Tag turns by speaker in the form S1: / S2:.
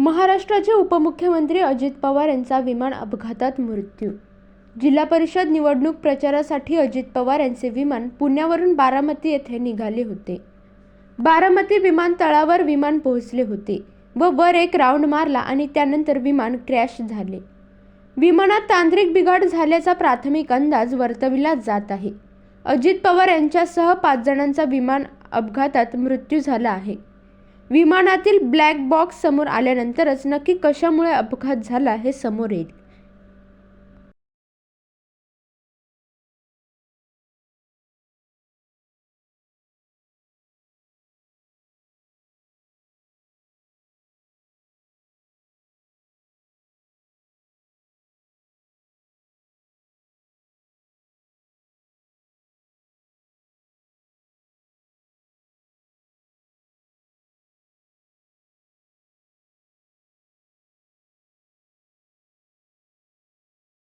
S1: महाराष्ट्राचे उपमुख्यमंत्री अजित पवार यांचा विमान अपघातात मृत्यू. जिल्हा परिषद निवडणूक प्रचारासाठी अजित पवार यांचे विमान पुण्यावरून बारामती येथे निघाले होते. बारामती विमानतळावर विमान पोहोचले होते व वर एक राऊंड मारला आणि त्यानंतर विमान क्रॅश झाले. विमानात तांत्रिक बिघाड झाल्याचा प्राथमिक अंदाज वर्तविला जात आहे. अजित पवार यांच्यासह पाच जणांचा विमान अपघातात मृत्यू झाला आहे. विमानातील ब्लॅक बॉक्स समोर आल्यानंतरच नक्की कशामुळे अपघात झाला हे समोर येईल.